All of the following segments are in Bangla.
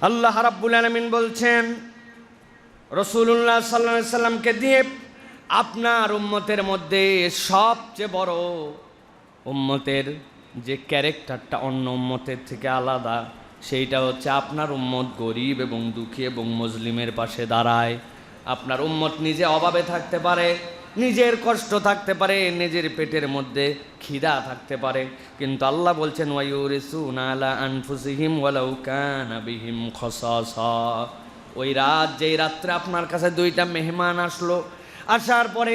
আল্লাহ রাব্বুল আলমিন বলছেন রসুল্লাহ সাল্লা সাল্লামকে দিয়ে আপনার উম্মতের মধ্যে সবচেয়ে বড় উম্মতের যে ক্যারেক্টারটা অন্য উম্মতের থেকে আলাদা, সেইটা হচ্ছে আপনার উম্মত গরিব এবং দুঃখী এবং মুসলিমের পাশে দাঁড়ায়। আপনার উম্মত নিজে অভাবে থাকতে পারে নিজের কষ্ট থাকতে পারে, নিজের পেটের মধ্যে খিদা থাকতে পারে। কিন্তু আল্লাহ বলছেন বিহিম ওই রাত, যেই রাত্রে আপনার কাছে দুইটা মেহমান আসলো, আসার পরে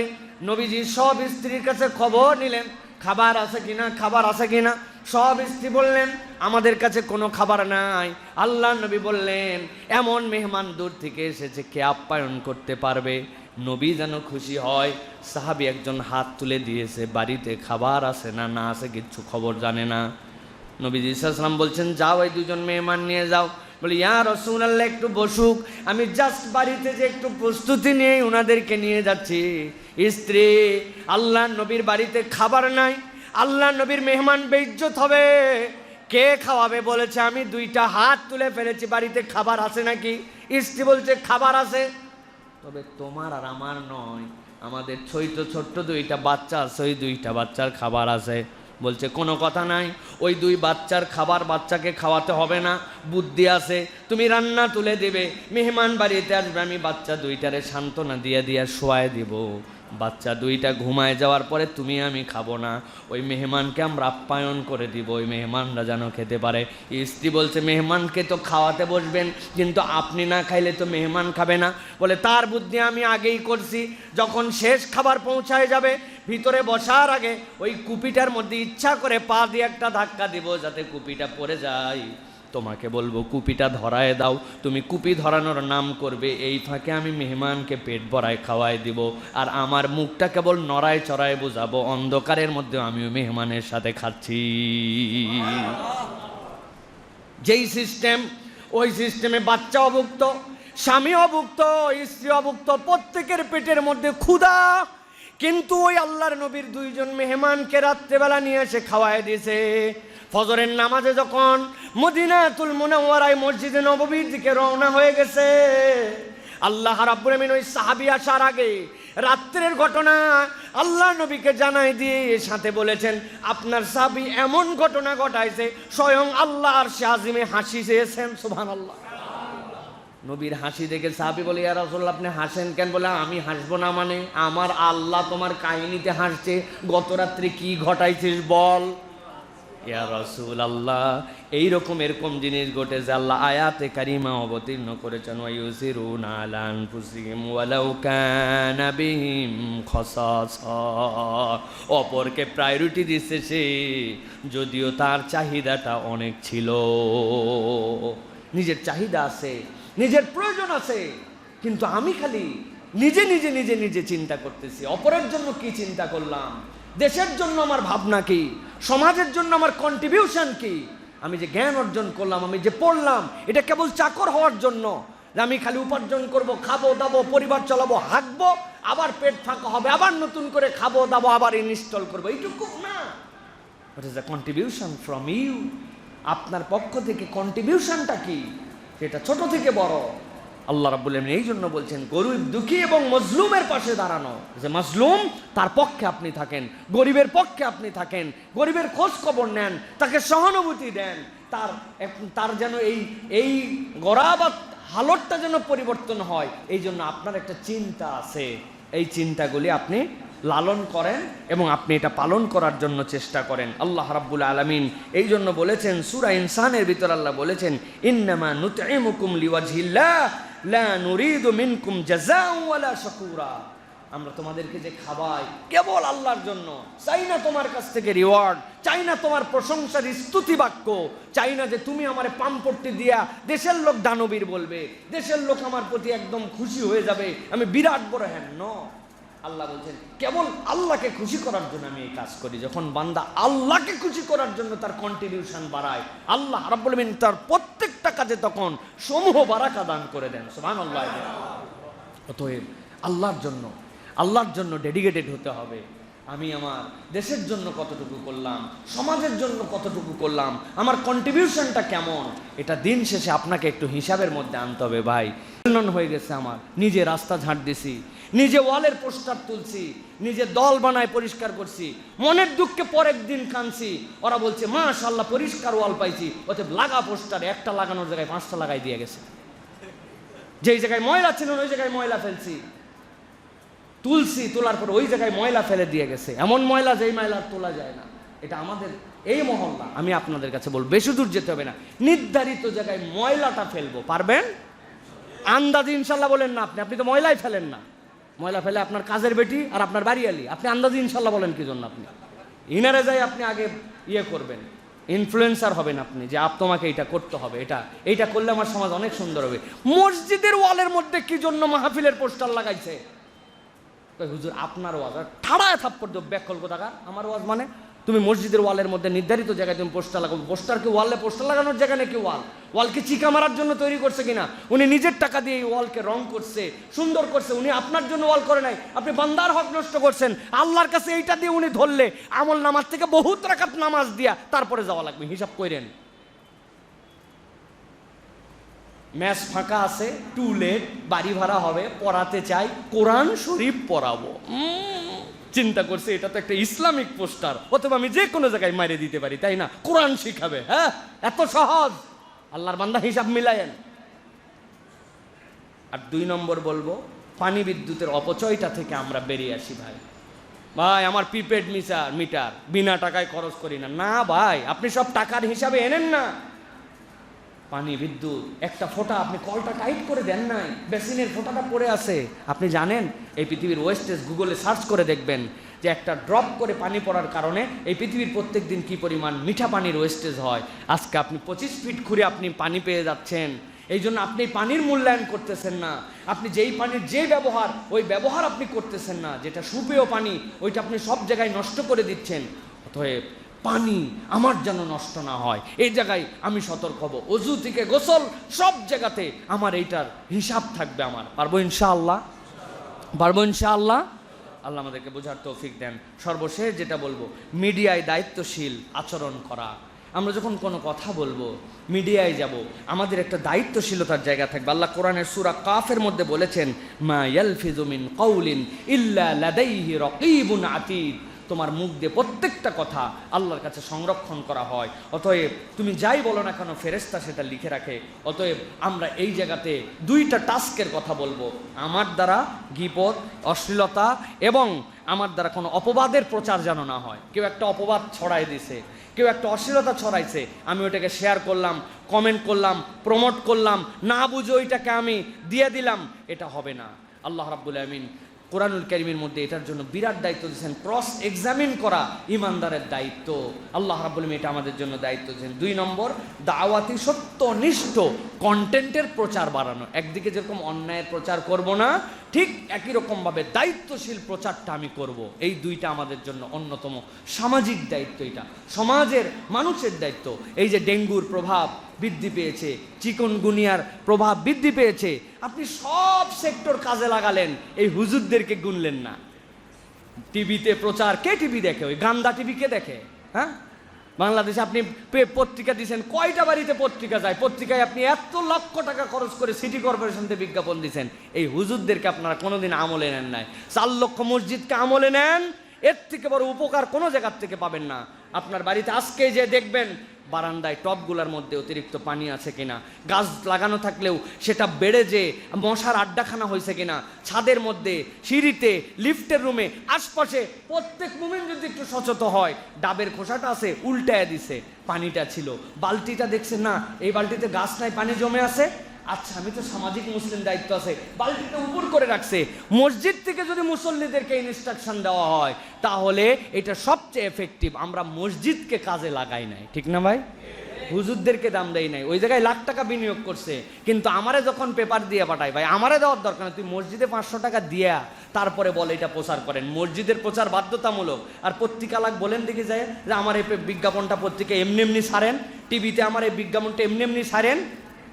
নবীজি সব স্ত্রীর কাছে খবর নিলেন, খাবার আছে কিনা, খাবার আছে কিনা? সব স্ত্রী বললেন, আমাদের কাছে কোনো খাবার নাই। আল্লাহ নবী বললেন, এমন মেহমান দূর থেকে এসেছে, কে আপ্যায়ন করতে পারবে? নবী যেন খুশি হয়। সাহাবি একজন হাত তুলে দিয়েছে, বাড়িতে খাবার আছে না না আছে কিচ্ছু খবর জানে না। নবীজি ইসলাম বলছেন, যাও এই দুজন মেহমান নিয়ে যাও। বলি, ইয়া রসুন আল্লাহ একটু বসুক। আমি জাস্ট বাড়িতে যে একটু প্রস্তুতি নিয়ে ওনাদেরকে নিয়ে যাচ্ছি। স্ত্রী, আল্লাহ নবীর বাড়িতে খাবার নাই, আল্লাহ নবীর মেহমান বেইজ্জত হবে। কে খাওয়াবে? বলেছে, আমি দুইটা হাত তুলে ফেলেছি, বাড়িতে খাবার আছে নাকি? স্ত্রী বলছে, খাবার আছে। তবে তোমার আর আমার নয়। আমাদের ছোট ছোট্ট দুইটা বাচ্চা আছে, ওই দুইটা বাচ্চার খাবার আছে। বলছে, কোনো কথা নাই, ওই দুই বাচ্চার খাবার বাচ্চাকে খাওয়াতে হবে না, বুদ্ধি আছে। তুমি রান্না তুলে দেবে, মেহমান বাড়িতে আসবে, আমি বাচ্চা দুইটারে সান্ত্বনা দিয়ে দিয়ে শোয়ায় দিব। বাচ্চা দুইটা ঘুমায় যাওয়ার পরে তুমি আমি খাব না। ওই মেহমানকে আমরা আপ্যায়ন করে দিব, ওই মেহমানরা যেন খেতে পারে। স্ত্রী বলছে, মেহমানকে তো খাওয়াতে বসবেন, কিন্তু আপনি না খাইলে তো মেহমান খাবে না। বলে, তার বুদ্ধি আমি আগেই করছি। যখন শেষ খাবার পৌঁছায় যাবে, ভিতরে বসার আগে ওই কুপিটার মধ্যে ইচ্ছা করে পা দিয়ে একটা ধাক্কা দিব, যাতে কুপিটা পড়ে যায়। তোমাকে বলব, কুপিটা ধরায় দাও। তুমি কুপি ধরানোর নাম করবে, এই ফাঁকে আমি মেহমানকে পেট ভরায় খাওয়াই দিব। আর আমার মুখটা কেবল নড়ায় চড়ায় বোঝাবো, অন্ধকারের মধ্যে আমিও মেহমানের সাথে খাচ্ছি। যেই সিস্টেম ওই সিস্টেমে বাচ্চা অভুক্ত, স্বামী অভুক্ত, স্ত্রী অভুক্ত, প্রত্যেকের পেটের মধ্যে ক্ষুধা। কিন্তু ওই আল্লাহর নবীর দুইজন মেহমানকে রাত্রেবেলা নিয়ে এসে খাওয়ায় দিয়েছে। ফজরের নামাজে যখন মদিনাতুল মুনাওয়ারায় মসজিদে নববীর দিকে রওনা হয়ে গেছে, আল্লাহ রাব্বুল আমিন ওই সাহাবী আসার আগে রাত্রের ঘটনা আল্লাহ নবীকে জানাই দিয়ে সাথে বলেছেন, আপনার সাহাবী এমন ঘটনা ঘটাইছে, স্বয়ং আল্লাহ আর শাহিমে হাসি চেয়েছেন, সুবহানাল্লাহ। নবীর হাসি দেখে সাহাবি বলে, ইয়া রাসূলুল্লাহ, আপনি হাসেন কেন? বলে, আমি হাসবো না মানে আমার আল্লাহ তোমার কাহিনীতে হাসছে গত রাত্রে কি ঘটাইছিস বল? ইয়া রাসূল আল্লাহ এইরকম এরকম জিনিস ঘটেছে আল্লাহ আয়াতে কারিমা অবতীর্ণ করেছেন ওয়াইউসিরুনা আলা আনফুসিহিম ওয়ালাউ কানা বিহিম খাসাসা। অপরকে প্রায়োরিটি দিচ্ছে সে, যদিও তার চাহিদাটা অনেক ছিল। নিজের চাহিদা আছে, নিজের প্রয়োজন আছে, কিন্তু আমি খালি নিজে নিজে নিজে নিজে চিন্তা করতেছি। অপরের জন্য কি চিন্তা করলাম? দেশের জন্য আমার ভাবনা কি? সমাজের জন্য আমার কন্ট্রিবিউশন কি? আমি যে জ্ঞান অর্জন করলাম, আমি যে পড়লাম, এটা কেবল চাকর হওয়ার জন্য। আমি খালি উপার্জন করব, খাব, দাবো, পরিবার চালাবো হাঁকবো আবার পেট ফাঁকা হবে, আবার নতুন করে খাব, দাবো, আবার ইনস্টল করব। এইটুকু না। What is the contribution from you আপনার পক্ষ থেকে কন্ট্রিবিউশনটা কি? সেটা ছোট থেকে বড়। আল্লাহ আলামিন এই জন্য বলছেন, গরিব দুঃখী এবং মজলুমের পাশে দাঁড়ানো। যে মজলুম, তার পক্ষে আপনি থাকেন। গরিবের পক্ষে আপনি থাকেন। গরিবের খোঁজ খবর নেন, তাকে সহানুভূতি দেন। তার তার যেন এই এই গড়াবাত হালতটা যেন পরিবর্তন হয়, এই জন্য আপনার একটা চিন্তা আছে। এই চিন্তাগুলি আপনি লালন করেন এবং আপনি এটা পালন করার জন্য চেষ্টা করেন। আল্লাহ রাব্বুল আলামিন এই জন্য বলেছেন, সুরা ইনসানের ভিতর আল্লাহ বলেছেন, ইন্নামা নুতঈমুকুম লিওয়াজহিল্লাহ। লা নুরিদু মিনকুম আমরা তোমাদেরকে যে খাওয়াই কেবল আল্লাহর জন্য। চাই না তোমার কাছ থেকে রিওয়ার্ড চাই না তোমার প্রশংসার স্তুতি বাক্য চাই না যে তুমি আমার পাম্পট্টি দিয়া দেশের লোক দানবীর বলবে, দেশের লোক আমার প্রতি একদম খুশি হয়ে যাবে, আমি বিরাট বড় হ্যাঁ ন। আল্লাহ বলছেন, কেবল আল্লাহকে খুশি করার জন্য আমি এই কাজ করি। যখন বান্দা আল্লাহকে খুশি করার জন্য তার কন্ট্রিবিউশন বাড়ায়, আল্লাহ রাব্বুল আমিন তার কাজে তখন সমূহ বারাকা দান করে দেন, সুবহানাল্লাহ। অতএব আল্লাহর জন্য আল্লাহর জন্য ডেডিকেটেড হতে হবে। আমি আমার দেশের জন্য কতটুকু করলাম, সমাজের জন্য কতটুকু করলাম, আমার কন্ট্রিবিউশনটা কেমন, এটা দিন শেষে আপনাকে একটু হিসাবের মধ্যে আনতে হবে, ভাই। হয়ে গেছে আমার, নিজে রাস্তা ঝাঁট দিছি নিজে ওয়ালের পোস্টার তুলছি, নিজে দল বানায় পরিষ্কার করছি, মনের দুঃখে পরের দিন কানছি ওরা বলছে মা মাশাল্লাহ পরিষ্কার ওয়াল পাইছি। ওতে লাগা পোস্টার, একটা লাগানোর জায়গায় পাঁচটা লাগাই দিয়ে গেছে। যেই জায়গায় ময়লা ছিল ওই জায়গায় ময়লা ফেলছি। তুলছি, তোলার পর ওই জায়গায় ময়লা ফেলে দিয়ে গেছে। এমন ময়লা যেই ময়লা তোলা যায় না। এটা আমাদের, এই মহল্লা, আমি আপনাদের কাছে বলব, বেশি দূর যেতে হবে না। নির্ধারিত জায়গায় ময়লাটা ফেলব, পারবেন? আন্দাজি ইনশাল্লাহ বলেন না আপনি আপনি তো ময়লাই ফেলেন না। ময়লা ফেলে আপনার কাজের বেটি আর আপনার বাড়ি আলি আপনি আন্দাজি ইনশাল্লাহ বলেন কি জন্য আপনি? ইনারে যাই আপনি আগে ইয়ে করবেন। ইনফ্লুয়েন্সার হবেন আপনি যে, আপ, তোমাকে এটা করতে হবে, এটা, এইটা করলে আমার সমাজ অনেক সুন্দর হবে। মসজিদের ওয়ালের মধ্যে কি জন্য মাহফিলের পোস্টার লাগাইছে? হুজুর, আপনার ওয়াজ, আর ঠাড়ায় থাপ্পড় দেব ব্যাকল কোথাকার? আমার ওয়াজ মানে তুমি মসজিদের ওয়ালের মধ্যে নির্ধারিত জায়গায় তুমি পোস্টার লাগাবো পোস্টারকে ওয়ালে পোস্টার লাগানোর জায়গা নাকি ওয়াল? ওয়ালকে চিকা মারার জন্য তৈরি করছে কিনা? উনি নিজের টাকা দিয়ে এই ওয়ালকে রং করছে, সুন্দর করছে, উনি আপনার জন্য ওয়াল করে নাই। আপনি বান্দার হক নষ্ট করছেন। আল্লাহর কাছে এইটা দিয়ে উনি ধরলে আমল নামাজ থেকে বহুত রাকাত নামাজ দিয়া তারপরে যাওয়া লাগবে। হিসাব করেন ম্যাচ ফাঁকা আছে টু লেট বাড়ি ভাড়া হবে, পড়াতে চাই, কোরআন শরীফ পড়াবো। চিন্তা করছে, এটা তো একটা ইসলামিক পোস্টার, অথবা আমি যে কোনো জায়গায় মারে দিতে পারি, তাই না? কোরআন শিখাবে হ্যাঁ? এত সহজ। আল্লাহর বান্দা হিসাব মিলায়েন। আর দুই নম্বর বলব, পানি বিদ্যুতের অপচয়টা থেকে আমরা বেরিয়ে আসি, ভাই। ভাই, আমার প্রিপেড মিটার মিটার, বিনা টাকায় খরচ করি না। না, ভাই, আপনি সব টাকার হিসাবে এনেন না। পানি, বিদ্যুৎ, একটা ফোঁটা আপনি কলটা টাইট করে দেন নাই, বেসিনের ফোঁটাটা পড়ে আছে। আপনি জানেন, এই পৃথিবীর ওয়েস্টেজ গুগলে সার্চ করে দেখবেন যে একটা ড্রপ করে পানি পড়ার কারণে এই পৃথিবীর প্রত্যেক দিন কী পরিমাণ মিঠা পানির ওয়েস্টেজ হয়। আজকে আপনি পঁচিশ ফিট খুঁড়ে আপনি পানি পেয়ে যাচ্ছেন। এই জন্য আপনি পানির মূল্যায়ন করতেছেন না। আপনি যেই পানির যে ব্যবহার, ওই ব্যবহার আপনি করতেছেন না। যেটা সুপেয় পানি, ওইটা আপনি সব জায়গায় নষ্ট করে দিচ্ছেন। অতএব পানি আমার যেন নষ্ট না হয়। এই জায়গায় আমি সতর্ক হব। অজু থেকে গোসল সব জায়গাতে আমার এইটার হিসাব থাকবে আমার। পারব ইনশাআল্লাহ? পারব ইনশাআল্লাহ? আল্লাহ আমাদেরকে বোঝার তৌফিক দেন। সর্বশেষ যেটা বলব, মিডিয়ায় দায়িত্বশীল আচরণ করা। আমরা যখন কোনো কথা বলব, মিডিয়ায় যাব, আমাদের একটা দায়িত্বশীলতার জায়গা থাকবে। আল্লাহ কোরআনের সুরা কাফের মধ্যে বলেছেন, মা ইয়ালফিজু মিন কওলিন ইল্লা লাদাইহি রাকিবুন আতীদ। তোমার মুখ দিয়ে প্রত্যেকটা কথা আল্লাহর কাছে সংরক্ষণ করা হয়। অতএব তুমি যাই বলো না কেন ফেরেস্তা সেটা লিখে রাখে। অতএব আমরা এই জায়গাতে দুইটা টাস্কের কথা বলব। আমার দ্বারা গিপদ, অশ্লীলতা এবং আমার দ্বারা কোনো অপবাদের প্রচার যেন না হয়। কেউ একটা অপবাদ ছড়াই দিছে, কেউ একটা অশ্লীলতা ছড়াইছে, আমি ওটাকে শেয়ার করলাম কমেন্ট করলাম প্রমোট করলাম, না বুঝে ওইটাকে আমি দিয়ে দিলাম, এটা হবে না। আল্লাহ রাব্বুল আমিন কোরআনুল কারিমের মধ্যে এটার জন্য বিরাট দায়িত্ব দিয়েছেন। ক্রস এক্সামিন করা ইমানদারের দায়িত্ব। আল্লাহ রাব্বুল আমিন এটা আমাদের জন্য দায়িত্ব দিয়েছেন। দুই নম্বর, দাওয়াতি সত্যনিষ্ঠ কন্টেন্টের প্রচার বাড়ানো। একদিকে যেরকম অন্যায়ের প্রচার করব না, ঠিক একই রকমভাবে দায়িত্বশীল প্রচারটা আমি করব। এই দুইটা আমাদের জন্য অন্যতম সামাজিক দায়িত্ব এটা। সমাজের, মানুষের দায়িত্ব। এই যে ডেঙ্গুর প্রভাব বৃদ্ধি পেয়েছে। চিকনগুনিয়ার প্রভাব বৃদ্ধি পেয়েছে। আপনি সব সেক্টর কাজে লাগালেন, এই হুজুরদেরকে গুনলেন না। টিভিতে প্রচার, কে টিভি দেখে? ওই গান্দা টিভি কে দেখে? হ্যাঁ? বাংলাদেশে আপনি পত্রিকা দিয়েছেন কয়টা বাড়িতে পত্রিকা যায়? পত্রিকায় আপনি এত লক্ষ টাকা খরচ করে সিটি কর্পোরেশন থেকে বিজ্ঞাপন দিয়েছেন এই হুজুরদেরকে আপনারা কোনোদিন আমলে নেন নাই। চার লক্ষ মসজিদকে আমলে নেন, এর থেকে বড় উপকার কোনো জায়গার থেকে পাবেন না। আপনার বাড়িতে আজকে যে দেখবেন বারান্দায় টবগুলোর মধ্যে অতিরিক্ত পানি আছে কিনা? গাছ লাগানো থাকলেও সেটা বেড়ে যে মশার আড্ডাখানা হয়েছে কিনা? ছাদের মধ্যে, সিঁড়িতে, লিফটের রুমে, আশপাশে প্রত্যেক রুমে যদি একটু সচেত হয়, ডাবের খোসাটা আছে, উল্টায় দিছে, পানিটা ছিল। বালতিটা দেখছে না? এই বালতিতে গাছ নাই, পানি জমে আছে? আচ্ছা আমি তো সামাজিক মুসলিম দায়িত্ব আছে। বালতিটা উপর করে রাখছে। মসজিদ থেকে যদি মুসল্লিদেরকে ইনস্ট্রাকশন দেওয়া হয়, তাহলে এটা সবচেয়ে এফেক্টিভ আমরা মসজিদকে কাজে লাগাই নাই। ঠিক না ভাই? হুজুরদেরকে দাম দেয় নাই। ওই জায়গায় লাখ টাকা বিনিয়োগ করছে। কিন্তু আমারে যখন পেপার দিয়ে পাঠায়, ভাই, আমারে দেওয়ার দরকার নেই। তুই মসজিদে পাঁচশো টাকা দিয়া, তারপরে বলে এটা প্রচার করেন। মসজিদের প্রচার বাধ্যতামূলক। আর পত্রিকা লাগ, বলেন দেখে যায়, যে আমার এই বিজ্ঞাপনটা পত্রিকা এমনি এমনি সারেন টিভিতে আমার এই বিজ্ঞাপনটা এমনি এমনি সারেন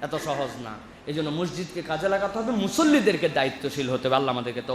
এত সহজ না। এই জন্য মসজিদকে কাজে লাগাতে হবে, মুসল্লিদেরকে দায়িত্বশীল হতে হবে। আল্লাহ আমাদেরকে তো